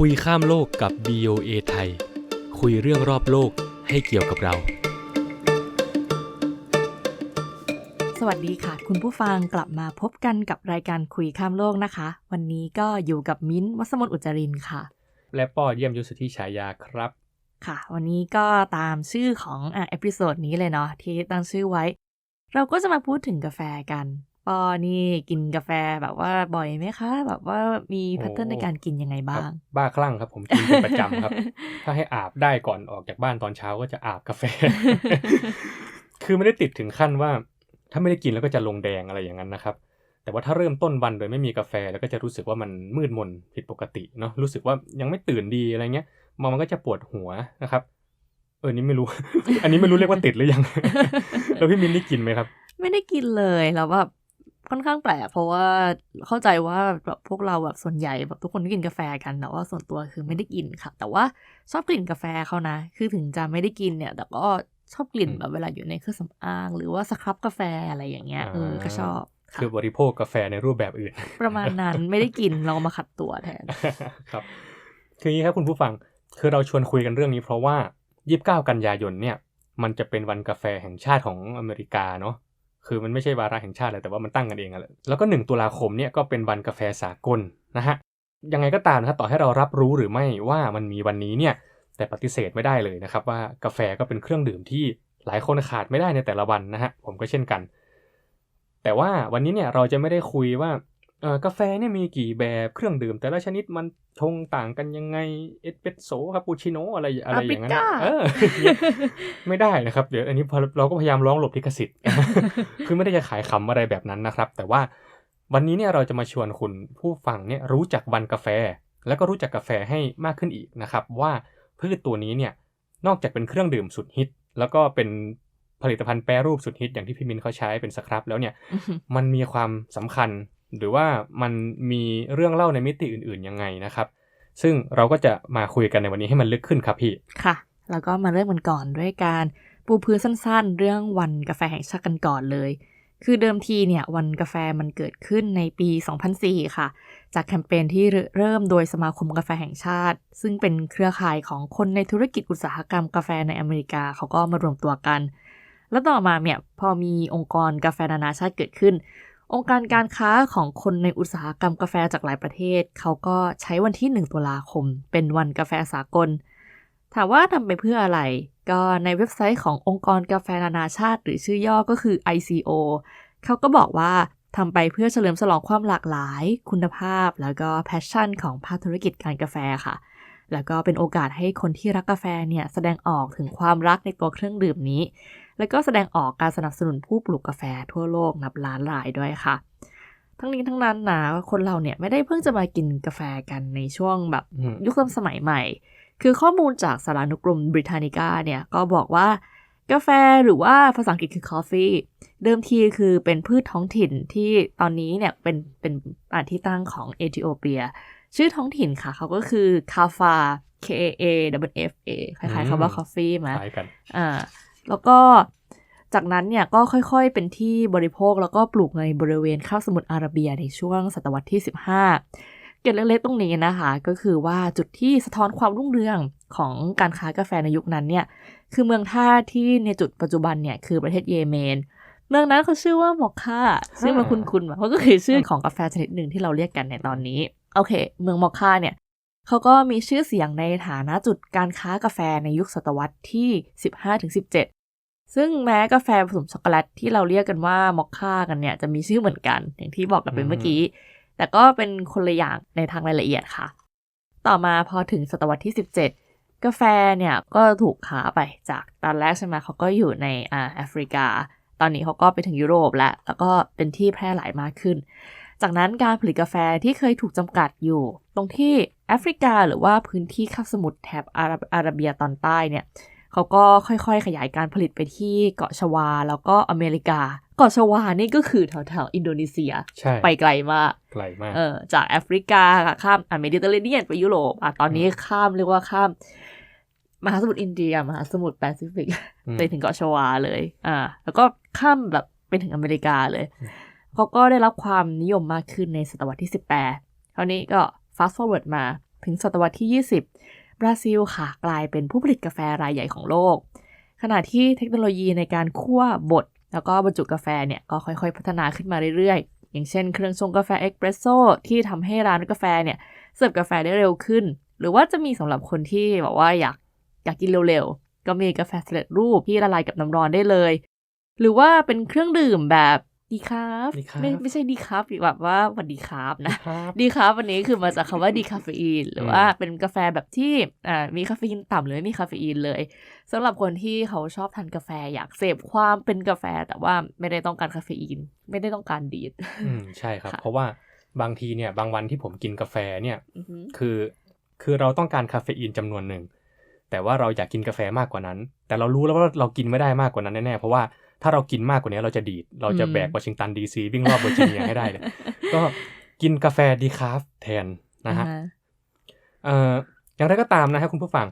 คุยข้ามโลกกับ BOA ไทย คุยเรื่องรอบโลกให้เกี่ยวกับเรา สวัสดีค่ะ คุณผู้ฟังกลับมาพบกันกับรายการคุยข้ามโลกนะคะ วันนี้ก็อยู่กับมิ้นท์วัสมนต์อุจจารินค่ะ และป้อเยี่ยมยุทธธิฉายาครับ ค่ะ วันนี้ก็ตามชื่อของอะเอพิโซดนี้เลยเนาะที่ตั้งชื่อไว้ เราก็จะมาพูดถึงกาแฟกัน ปอนี่กินกาแฟแบบว่าบ่อยไหมคะ แบบว่ามีโอ้แพทเทิร์นในการกินยังไงบ้าง บ้าคลั่งครับผมกินเป็นประจำครับ ถ้าให้อาบได้ก่อนออกจากบ้านตอนเช้าก็จะอาบกาแฟ คือไม่ได้ติดถึงขั้นว่า ถ้าไม่ได้กินแล้วก็จะลงแดงอะไรอย่างนั้นนะครับ แต่ว่าถ้าเริ่มต้นวันโดยไม่มีกาแฟแล้วก็จะรู้สึกว่ามันมืดมนผิดปกติเนาะรู้สึกว่ายังไม่ตื่นดีอะไรเงี้ยมองมันก็จะปวดหัวนะครับเออนี่ไม่รู้ อันนี้ไม่รู้เรียกว่าติดหรือยัง แล้วพี่มินได้กินไหมครับ ไม่ได้กินเลย แล้วแบบ ค่อนข้างแปลกเพราะว่าเข้าใจว่าแบบพวกเราแบบส่วนใหญ่แบบทุกคนก็กินกาแฟกันแต่ว่าส่วนตัวคือไม่ได้กินค่ะ แต่ว่าชอบกลิ่นกาแฟเขานะ คือถึงจะไม่ได้กินเนี่ย แต่ก็ชอบกลิ่นอืมแบบเวลาอยู่ในเครื่องสำอาง หรือว่าสครับกาแฟอะไรอย่างเงี้ยเออก็ชอบค่ะคือบริโภคกาแฟในรูปแบบอื่น ประมาณนั้นไม่ได้กินเรามาขัดตัวแทนครับคืออย่างนี้ครับคุณผู้ฟังคือเราชวนคุยกันเรื่องนี้เพราะว่า 29 กันยายนเนี่ย มันจะเป็นวันกาแฟแห่งชาติของอเมริกาเนาะ คือมันไม่ใช่วาระแห่งชาติเลยแต่ว่ามันตั้งกันเองอะแหละแล้วก็ 1 ตุลาคมเนี่ยก็เป็นวันกาแฟสากลนะฮะยังไงก็ตามนะครับต่อให้เรารับรู้หรือไม่ว่ามันมีวันนี้เนี่ยแต่ปฏิเสธไม่ได้เลยนะครับว่ากาแฟก็เป็นเครื่องดื่มที่หลายคนขาดไม่ได้ในแต่ละวันนะฮะผมก็เช่นกัน แต่ว่าวันนี้เนี่ยเราจะไม่ได้คุยว่า กาแฟเนี่ยมีกี่แบบเครื่องดื่ม แต่ละชนิดมันชงต่างกันยังไงเอสเปรสโซ่คาปูชิโนอะไรอะไรอย่างนั้นนะ Arabica เออไม่ได้นะครับ เดี๋ยวอันนี้พอเราก็พยายามร้องหลบลิขสิทธิ์คือไม่ได้จะขายคำอะไรแบบนั้นนะครับ แต่ว่าวันนี้เนี่ยเราจะมาชวนคุณผู้ฟังเนี่ยรู้จักวันกาแฟ แล้วก็รู้จักกาแฟให้มากขึ้นอีกนะครับ ว่าพืชตัวนี้เนี่ยนอกจากเป็นเครื่องดื่มสุดฮิต แล้วก็เป็นผลิตภัณฑ์แปรรูปสุดฮิตอย่างที่พี่มินเขาใช้เป็นสครับแล้วเนี่ยมันมีความสำคัญ หรือว่ามันมีเรื่องเล่าในมิติอื่นๆยังไงนะครับ ซึ่งเราก็จะมาคุยกันในวันนี้ให้มันลึกขึ้นครับพี่ ค่ะ แล้วก็มาเริ่มกันก่อนด้วยการปูพื้นสั้นๆ เรื่องวันกาแฟแห่งชาติกันก่อนเลย คือเดิมทีเนี่ยวันกาแฟมันเกิดขึ้นในปี 2004 ค่ะ จากแคมเปญที่เริ่มโดยสมาคมกาแฟแห่งชาติ ซึ่งเป็นเครือข่ายของคนในธุรกิจอุตสาหกรรมกาแฟในอเมริกาเขาก็มารวมตัวกัน แล้วต่อมาเนี่ยพอมีองค์กรกาแฟนานาชาติเกิดขึ้น องค์การการค้าของคนในอุตสาหกรรมกาแฟจากหลายประเทศ เขาก็ใช้วันที่ 1 ตุลาคม เป็นวันกาแฟสากล ถามว่าทำไปเพื่ออะไร ก็ในเว็บไซต์ขององค์กรกาแฟนานาชาติ หรือชื่อย่อก็คือ ICO เขาก็บอกว่าทำไปเพื่อเฉลิมฉลองความหลากหลาย คุณภาพ แล้วก็แพชชั่นของภาคธุรกิจการกาแฟค่ะ แล้วก็เป็นโอกาสให้คนที่รักกาแฟเนี่ยแสดงออกถึงความรักในตัวเครื่องดื่มนี้ แล้วก็แสดงออกการสนับสนุนผู้ปลูกกาแฟทั่วโลกนับล้านรายด้วยค่ะ ทั้งนี้ทั้งนั้นนะคนเราเนี่ยไม่ได้เพิ่งจะมากินกาแฟกันในช่วงแบบอืมยุคสมัยใหม่ คือข้อมูลจากสารานุกรมบริทานิก้าเนี่ยก็บอกว่ากาแฟหรือว่าภาษาอังกฤษคือ coffee เดิมทีคือเป็นพืชท้องถิ่นที่ตอนนี้เนี่ยเป็นเป็นอ่าที่ตั้งของเอธิโอเปีย ชื่อท้องถิ่นค่ะ เขาก็คือคาฟา K A A W F A คล้ายๆคำว่า coffee ไหมคล้ายกันอ่า แล้วก็จากนั้นเนี่ยก็ค่อยๆเป็นที่บริโภคแล้วก็ปลูกในบริเวณคาบสมุทรอาระเบียในช่วงศตวรรษที่ 15 เกร็ดเล็กๆตรงนี้นะคะก็คือว่าจุดที่สะท้อนความรุ่งเรืองของการค้ากาแฟในยุคนั้นเนี่ยคือเมืองท่าที่ในจุดปัจจุบันเนี่ยคือประเทศเยเมน เมืองนั้นเขาชื่อว่ามอคค่าซึ่งมันคุ้นๆมาเพราะก็คือชื่อของกาแฟชนิดหนึ่งที่เราเรียกกันในตอนนี้โอเค เมืองมอคค่าเนี่ย เขาก็มีชื่อเสียงในฐานะจุดการค้ากาแฟในยุคศตวรรษที่ 15-17 ซึ่งแม้กาแฟผสมช็อกโกแลตที่เราเรียกกันว่ามอคค่ากันเนี่ยจะมีชื่อเหมือนกัน อย่างที่บอกกันไปเมื่อกี้ แต่ก็เป็นคนละอย่างในทางรายละเอียดค่ะ ต่อมาพอถึงศตวรรษที่ 17 กาแฟเนี่ยก็ถูกค้าไปจากตอนแรกใช่ไหมเขาก็อยู่ในอ่าแอฟริกา ตอนนี้เขาก็ไปถึงยุโรปแล้วแล้วก็เป็นที่แพร่หลายมากขึ้น จากนั้นการผลิตกาแฟที่เคยถูกจำกัดอยู่ ตรงที่แอฟริกาหรือว่าพื้นที่คาบสมุทรแถบอาระอาระเบียตอนใต้เนี่ยเขาก็ค่อยๆ ขยายการผลิตไปที่เกาะชวา แล้วก็อเมริกา เกาะชวานี่ก็คือแถวๆอินโดนีเซียใช่ไปไกลมากไกลมากเออจากแอฟริกาข้ามอะเมดิเตอร์เรเนียนไปยุโรปอะตอนนี้ข้ามเรียกว่าข้ามมหาสมุทรอินเดียมหาสมุทรแปซิฟิกอืมไปถึงเกาะชวาเลยอ่าแล้วก็ข้ามแบบไปถึงอเมริกาเลยอืม เขาก็ได้รับความนิยมมากขึ้นในศตวรรษที่ 18 คราวนี้ก็ fast forward มาถึงศตวรรษที่ 20 บราซิลค่ะกลายเป็นผู้ผลิตกาแฟรายใหญ่ของโลก ขณะที่เทคโนโลยีในการคั่วบดแล้วก็บรรจุกาแฟเนี่ยก็ค่อยๆ พัฒนาขึ้นมาเรื่อยๆ อย่างเช่นเครื่องชงกาแฟเอ็กเพรสโซที่ทำให้ร้านกาแฟเนี่ยเสิร์ฟกาแฟได้เร็วขึ้น หรือว่าจะมีสำหรับคนที่แบอกว่าอยากอยากกินเร็วๆ ก็มีกาแฟสำเร็จรูปที่ละลายกับน้ำร้อนได้เลย หรือว่าเป็นเครื่องดื่มแบบ ดีคาฟ decaf ไม่ไม่ใช่ดีคาฟแบบว่าหวันดีคาฟนะครับดีคาฟวันนี้คือมาจากคำว่าดีคาเฟอีนหรือว่าเป็นกาแฟแบบที่อ่ามีคาเฟอีนต่ำหรือไม่มีคาเฟอีนเลยสำหรับคนที่เขาชอบทานกาแฟอยากเสพความเป็นกาแฟแต่ว่าไม่ได้ต้องการคาเฟอีน ไม่ได้ต้องการดีดอืมใช่ครับค่ะเพราะว่าบางทีเนี่ยบางวันที่ผมกินกาแฟเนี่ยอือหือคือคือเราต้องการคาเฟอีนจำนวนหนึ่งแต่ว่าเราอยากกินกาแฟมากกว่านั้น แต่เรารู้แล้วว่าเรากินไม่ได้มากกว่านั้นแน่ๆเพราะว่า ถ้าเรากินมากกว่านี้เราจะดีด เราจะแบกวอชิงตันดีซีวิ่งรอบเวอร์จิเนียให้ได้เลยก็กินกาแฟดีคาฟแทนนะฮะอ่าเอ่ออย่างไรก็ตามนะฮะคุณผู้ฟัง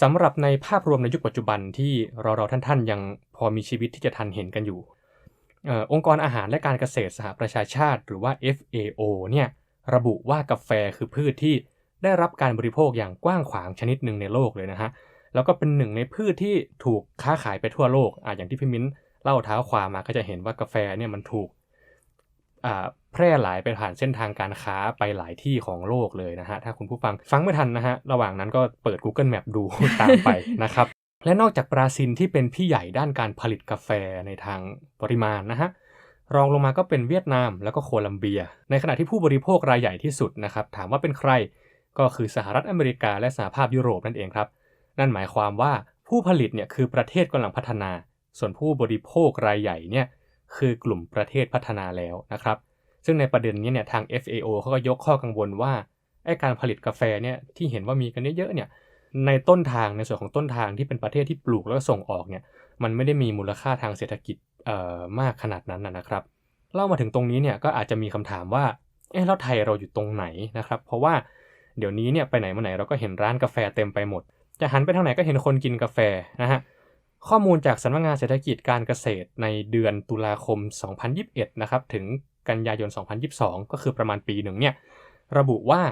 สำหรับในภาพรวมในยุคปัจจุบันที่เราเราท่านๆ ยังพอมีชีวิตที่จะทันเห็นกันอยู่เอ่อองค์กรอาหารและการเกษตรสหประชาชาติ หรือว่า FAO เนี่ยระบุว่ากาแฟคือพืชที่ได้รับการบริโภคอย่างกว้างขวางชนิดหนึ่งในโลกเลยนะฮะ แล้วก็เป็นหนึ่งในพืชที่ถูกค้าขายไปทั่วโลกอะอย่างที่พี่มิ้น เล่าเท้าความมาก็จะเห็นว่ากาแฟเนี่ยมันถูกแพร่หลายไปผ่านเส้นทางการค้าไปหลายที่ของโลกเลยนะฮะ ถ้าคุณผู้ฟังฟังไม่ทันนะฮะ ระหว่างนั้นก็เปิด Google Map ดูตามไปนะครับ และนอกจากบราซิลที่เป็นพี่ใหญ่ด้านการผลิตกาแฟในทางปริมาณนะฮะ รองลงมาก็เป็นเวียดนามแล้วก็โคลัมเบีย ในขณะที่ผู้บริโภครายใหญ่ที่สุดนะครับ ถามว่าเป็นใครก็คือสหรัฐอเมริกาและสหภาพยุโรปนั่นเองครับ นั่นหมายความว่าผู้ผลิตเนี่ยคือประเทศกำลังพัฒนา ส่วนผู้บริโภครายใหญ่เนี่ยคือกลุ่มประเทศพัฒนาแล้วนะครับ ซึ่งในประเด็นนี้เนี่ยทาง FAO เขาก็ยกข้อกังวลว่าไอการผลิตกาแฟเนี่ยที่เห็นว่ามีกันเยอะๆเนี่ยในต้นทางในส่วนของต้นทางที่เป็นประเทศที่ปลูกแล้วส่งออกเนี่ยมันไม่ได้มีมูลค่าทางเศรษฐกิจเอ่อมากขนาดนั้นนะครับเล่ามาถึงตรงนี้เนี่ยก็อาจจะมีคำถามว่าเอ๊ะแล้วไทยเราอยู่ตรงไหนนะครับ เพราะว่าเดี๋ยวนี้เนี่ยไปไหนมาไหนเราก็เห็นร้านกาแฟเต็มไปหมด จะหันไปทางไหนก็เห็นคนกินกาแฟนะฮะ ข้อมูลจากสำนักงานเศรษฐกิจการเกษตรในเดือนตุลาคม 2021 นะครับ ถึงกันยายน 2022 ก็คือประมาณปีหนึ่งเนี่ย ระบุว่า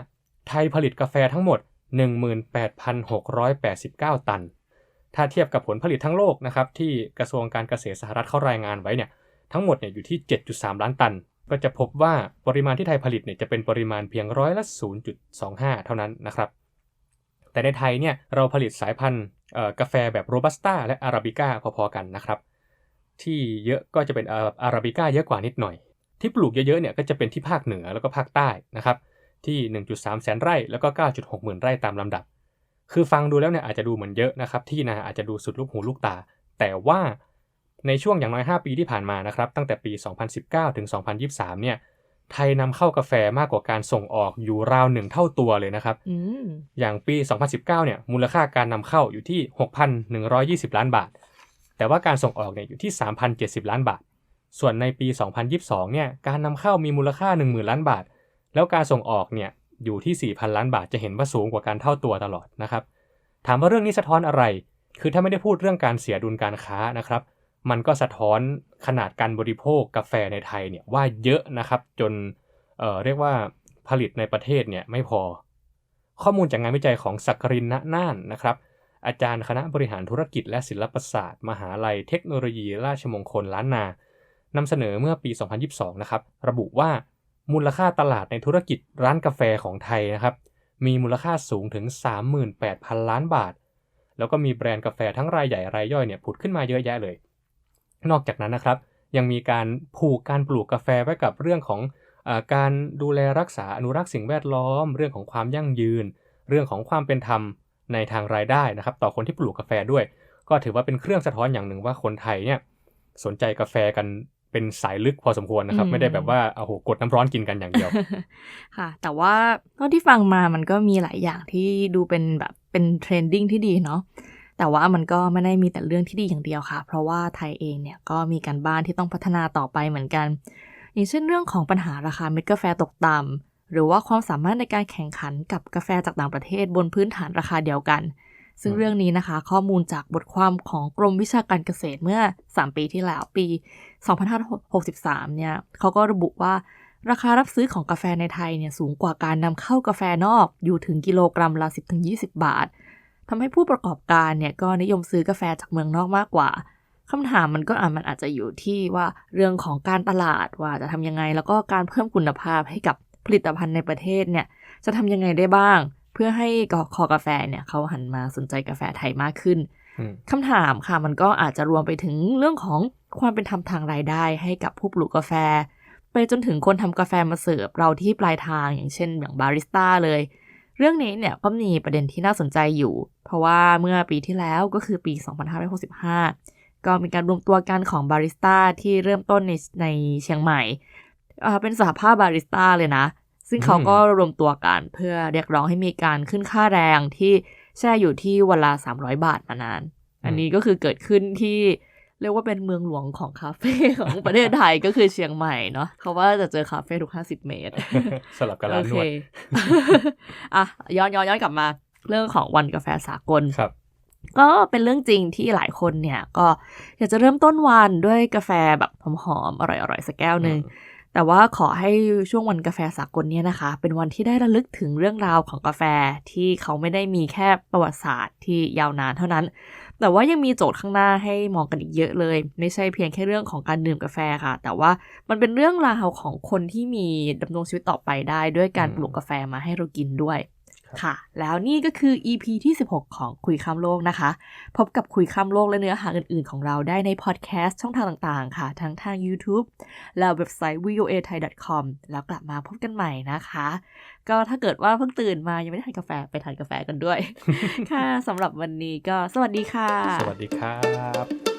ไทยผลิตกาแฟทั้งหมด 18,689 ตัน ถ้าเทียบกับผลผลิตทั้งโลกนะครับ ที่กระทรวงการเกษตรสหรัฐเขารายงานไว้เนี่ย ทั้งหมดเนี่ยอยู่ที่ 7.3 ล้านตัน ก็จะพบว่าปริมาณที่ไทยผลิตเนี่ยจะเป็นปริมาณเพียงร้อยละ 0.25 เท่านั้นนะครับ แต่ในไทยเนี่ยเราผลิตสายพันธุ์กาแฟแบบโรบัสต้าและอาราบิก้าพอๆกันนะครับ ที่เยอะก็จะเป็นอาราบิก้าเยอะกว่านิดหน่อย ที่ปลูกเยอะๆเนี่ยก็จะเป็นที่ภาคเหนือแล้วก็ภาคใต้นะครับที่ 1.3 แสนไร่แล้วก็ 9.6 หมื่นไร่ตามลำดับ คือฟังดูแล้วเนี่ยอาจจะดูเหมือนเยอะนะครับที่นาอาจจะดูสุดลูกหูลูกตา แต่ว่าในช่วงอย่างน้อย 5 ปีที่ผ่านมานะครับตั้งแต่ปี 2019 ถึง 2023 เนี่ย ไทยนำเข้ากาแฟมากกว่าการส่งออกอยู่ราวหนึ่งเท่าตัวเลยนะครับอืมอย่างปี 2019 เนี่ย มูลค่าการนำเข้าอยู่ที่ 6,120 ล้านบาท แต่ว่าการส่งออกเนี่ยอยู่ที่ 3,070 ล้านบาท ส่วนในปี 2022 เนี่ย การนำเข้ามีมูลค่า 10,000 ล้านบาท แล้วการส่งออกเนี่ยอยู่ที่ 4,000 ล้านบาท จะเห็นว่าสูงกว่าการเท่าตัวตลอดนะครับ ถามว่าเรื่องนี้สะท้อนอะไร คือถ้าไม่ได้พูดเรื่องการเสียดุลการค้านะครับ มันก็สะท้อนขนาดการบริโภคกาแฟในไทยเนี่ยว่าเยอะนะครับจนเเรียกว่าผลิตในประเทศเนี่ยไม่พอ ข้อมูลจากงานวิจัยของสักกรินณน่านนะครับ อาจารย์คณะบริหารธุรกิจและศิลปศาสตร์ มหาลัยเทคโนโลยี ราชมงคลล้านนานำเสนอเมื่อปี 2022 นะครับ ระบุว่ามูลค่าตลาดในธุรกิจร้านกาแฟของไทยนะครับ มีมูลค่าสูงถึง 38,000 ล้านบาท แล้วก็มีแบรนด์กาแฟทั้งรายใหญ่รายย่อยเนี่ยผุดขึ้นมาเยอะแยะเลย นอกจากนั้นนะครับ ยังมีการผูกการปลูกกาแฟไว้กับเรื่องของอ่าการดูแลรักษาอนุรักษ์สิ่งแวดล้อม เรื่องของความยั่งยืน เรื่องของความเป็นธรรมในทางรายได้นะครับ ต่อคนที่ปลูกกาแฟด้วย ก็ถือว่าเป็นเครื่องสะท้อนอย่างหนึ่งว่าคนไทยเนี่ยสนใจกาแฟกันเป็นสายลึกพอสมควรนะครับอืมไม่ได้แบบว่าโอ้โหกดน้ำร้อนกินกันอย่างเดียวค่ะ แต่ว่าเท่าที่ฟังมามันก็มีหลายอย่างที่ดูเป็นแบบเป็นเทรนดิ้งที่ดีเนาะ แต่ว่ามันก็ไม่ได้มีแต่เรื่องที่ดีอย่างเดียวค่ะ เพราะว่าไทยเองเนี่ยก็มีการบ้านที่ต้องพัฒนาต่อไปเหมือนกัน อย่างเช่นเรื่องของปัญหาราคาเม็ดกาแฟตกต่ำหรือว่าความสามารถในการแข่งขันกับกาแฟจากต่างประเทศบนพื้นฐานราคาเดียวกัน ซึ่งเรื่องนี้นะคะ ข้อมูลจากบทความของกรมวิชาการเกษตรเมื่อ 3 ปีที่แล้วปี 2563 เนี่ยเขาก็ระบุว่าราคารับซื้อของกาแฟในไทยเนี่ยสูงกว่าการนำเข้ากาแฟนอกอยู่ถึงกิโลกรัมละ 10-20 บาท ทำให้ผู้ประกอบการเนี่ยก็นิยมซื้อกาแฟจากเมืองนอกมากกว่าคำถามมันก็อาจมันอาจจะอยู่ที่ว่าเรื่องของการตลาดว่าจะทำยังไง แล้วก็การเพิ่มคุณภาพให้กับผลิตภัณฑ์ในประเทศเนี่ยจะทำยังไงได้บ้าง เพื่อให้คอกาแฟเนี่ยเขาหันมาสนใจกาแฟไทยมากขึ้นคำถามค่ะมันก็อาจจะรวมไปถึงเรื่องของความเป็นธรรมทางรายได้ให้กับผู้ปลูกกาแฟ ไปจนถึงคนทำกาแฟมาเสิร์ฟเราที่ปลายทางอย่างเช่นอย่างบาริสต้าเลย เรื่องนี้เนี่ยก็มีประเด็นที่น่าสนใจอยู่ เพราะว่าเมื่อปีที่แล้วก็คือปี 2565 ก็มีการรวมตัวกันของบาริสต้าที่เริ่มต้นในในเชียงใหม่ เป็นสหภาพบาริสต้าเลยนะ ซึ่งเขาก็รวมตัวกันเพื่อเรียกร้องให้มีการขึ้นค่าแรงที่แช่อยู่ที่วันละ300 บาทมานาน อันนี้ก็คือเกิดขึ้นที่ เรียกว่าเป็นเมืองหลวงของคาเฟ่ของประเทศไทยก็คือเชียงใหม่เนาะเขาว่าจะเจอคาเฟ่ทุก 50 เมตร สลับกับร้านนวดอะย้อนย้อนย้อนกลับมาเรื่องของวันกาแฟสากลครับก็เป็นเรื่องจริงที่หลายคนเนี่ย ก็อยากจะเริ่มต้นวันด้วยกาแฟแบบหอมๆอร่อยๆสักแก้วหนึ่ง แต่ว่าขอให้ช่วงวันกาแฟสากลเนี่ยนะคะ เป็นวันที่ได้ระลึกถึงเรื่องราวของกาแฟที่เขาไม่ได้มีแค่ประวัติศาสตร์ที่ยาวนานเท่านั้น แต่ว่ายังมีโจทย์ข้างหน้าให้มองกันอีกเยอะเลย ไม่ใช่เพียงแค่เรื่องของการดื่มกาแฟค่ะ แต่ว่ามันเป็นเรื่องราวของคนที่มีดำรงชีวิตต่อไปได้ ด้วยการปลูกกาแฟมาให้เรากินด้วย ค่ะ แล้วนี่ก็คือ EP ที่ 16 ของคุยข้ามโลกนะคะ พบกับคุยข้ามโลกและเนื้อหาอื่นๆ ของเราได้ในพอดแคสต์ช่องทางต่างๆ ค่ะ ทั้งทาง YouTube และเว็บไซต์ voa thai com แล้วกลับมาพบกันใหม่นะคะ ก็ถ้าเกิดว่าเพิ่งตื่นมายังไม่ได้ทานกาแฟไปทานกาแฟกันด้วย ค่ะสำหรับวันนี้ก็สวัสดีค่ะ สวัสดีครับ